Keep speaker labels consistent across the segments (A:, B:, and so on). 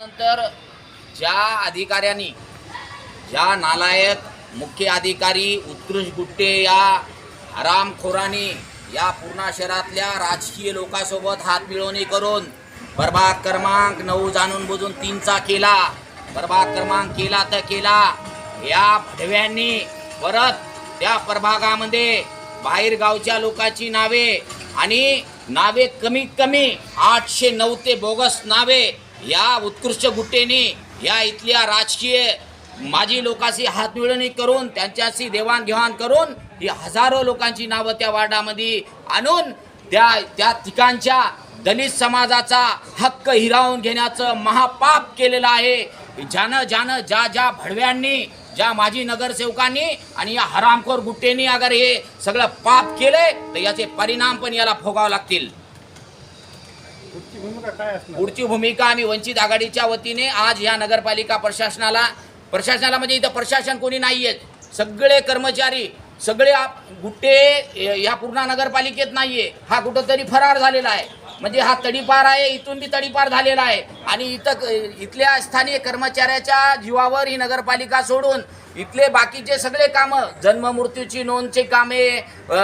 A: नंतर ज्या अधिकाऱ्यांनी ज्या नालायक मुख्य अधिकारी उत्कृष्ट गुट्टे या हरामखोरांनी या पूर्णा शहरातल्या राजकीय लोकांसोबत हात मिळवणी करून प्रभाग क्रमांक नऊ जाणून बुजून तीनचा केला. प्रभाग क्रमांक केला तर केला. या भडव्यांनी परत त्या प्रभागामध्ये बाहेर गावच्या लोकांची नावे आणि नावे कमीत कमी आठशे नऊ ते बोगस नावे या उत्कृष्ट गुट्टेने या इथल्या राजकीय माजी लोकांशी हातमिळणी करून त्यांच्याशी देवाणघेवाण करून ही हजारो लोकांची नावं त्या वार्डामध्ये आणून त्या त्या ठिकाणच्या दलित समाजाचा हक्क हिरावून घेण्याचं महापाप केलेलं आहे. ज्यानं ज्यानं ज्या ज्या भडव्यांनी ज्या माजी नगरसेवकांनी आणि या हरामखोर गुट्टेंनी अगर हे सगळं पाप केलंय तर याचे परिणाम पण याला भोगावे लागतील.
B: पुढची भूमिका
A: आम्ही वंचित आघाडीच्या वतीने आज या नगरपालिका प्रशासनाला प्रशासनाला म्हणजे इथं प्रशासन कोणी नाही आहेत सगळे कर्मचारी सगळे गुट्टे या पूर्ण नगरपालिकेत नाहीये. हा कुठंतरी फरार झालेला आहे. म्हणजे हा तडीपार आहे इथून बी तडीपार झालेला आहे. आणि इथं क- इथल्या स्थानिक कर्मचाऱ्याच्या जीवावर ही नगरपालिका सोडून इथले बाकीचे सगळे कामं जन्म मृत्यूची नोंदची कामे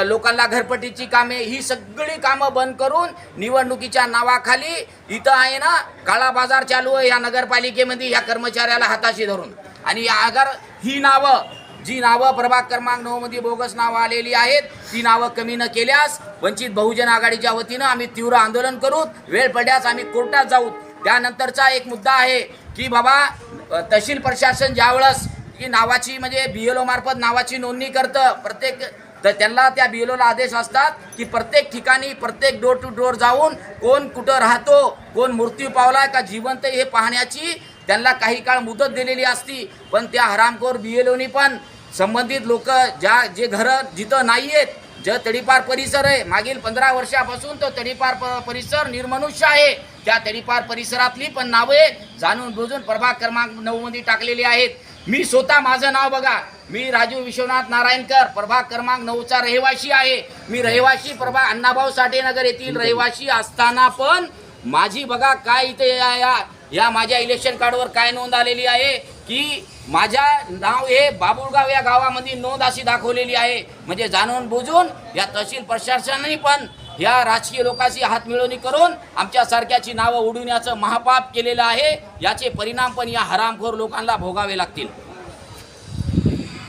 A: लोकांना घरपट्टीची कामे ही सगळी कामं बंद करून निवडणुकीच्या नावाखाली इथं आहे ना काळा बाजार चालू आहे या नगरपालिकेमध्ये या कर्मचाऱ्याला हाताशी धरून. आणि अगर ही नावं जी नावं प्रभाग क्रमांक नऊमध्ये बोगस नावं आलेली आहेत ती नावं कमी न केल्यास वंचित बहुजन आघाडीच्या वतीनं आम्ही तीव्र आंदोलन करू. वेळ पडल्यास आम्ही कोर्टात जाऊ. त्यानंतरचा एक मुद्दा आहे की बाबा तहसील प्रशासन ज्यावेळेस की नावाची म्हणजे बी एल ओमार्फत नावाची नोंदणी करतं प्रत्येक तर त्यांना त्या बी एल ओला आदेश असतात की प्रत्येक ठिकाणी प्रत्येक डोर टू डोर जाऊन कोण कुठं राहतो कोण मृत्यू पावला का जिवंत हे पाहण्याची त्यांना काही काळ मुदत दिलेली असती पण त्या हरामखोर बी एल पण संबंधित लोक ज्या जे घरं जिथं नाही आहेत ज तडीपार परिसर आहे मागील पंधरा वर्षापासून तो तडीपार प- परिसर निर्मनुष्य आहे. त्या तडीपार परिसरातली पण नावे जाणून बुजून प्रभाग क्रमांक नऊमध्ये टाकलेली आहेत. मी स्वतः माझं नाव बघा. मी राजू विश्वनाथ नारायणकर प्रभाग क्रमांक नऊचा रहिवाशी आहे. मी रहिवाशी प्रभाग अण्णाभाऊ साठेनगर येथील रहिवाशी असताना पण माझी बघा काय इथे या या- माझ्या इलेक्शन कार्डवर काय नोंद आलेली आहे की माझ्या नाव हे बाबुळगाव या गावामध्ये नोंद अशी दाखवलेली आहे. म्हणजे जाणून बुजून या तहसील प्रशासनाने पण या राजकीय लोकांशी हातमिळवणी करून आमच्या सारख्याची नावं उडविण्याचं महापाप केलेलं आहे. याचे परिणाम पण या हरामखोर लोकांना भोगावे लागतील.